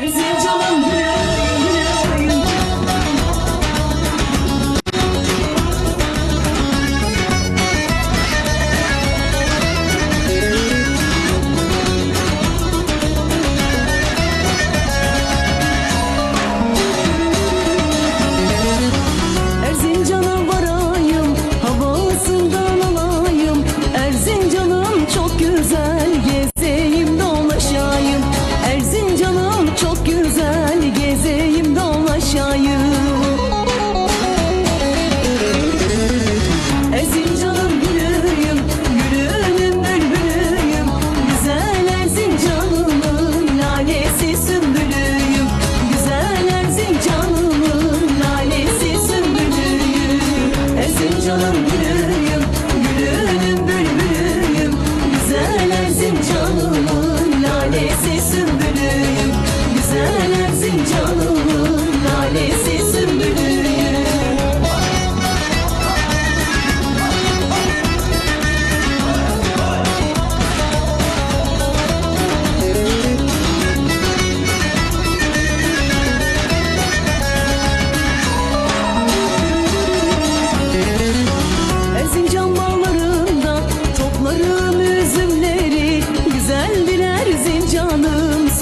Bizim canım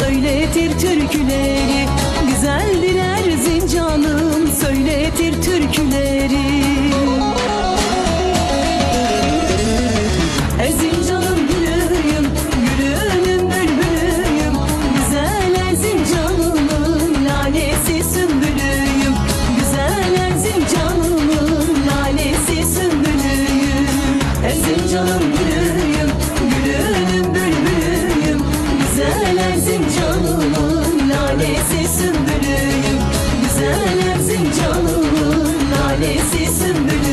söyletir türküleri Güzel diler zincanım. Söyletir türküleri. tanesi sümbül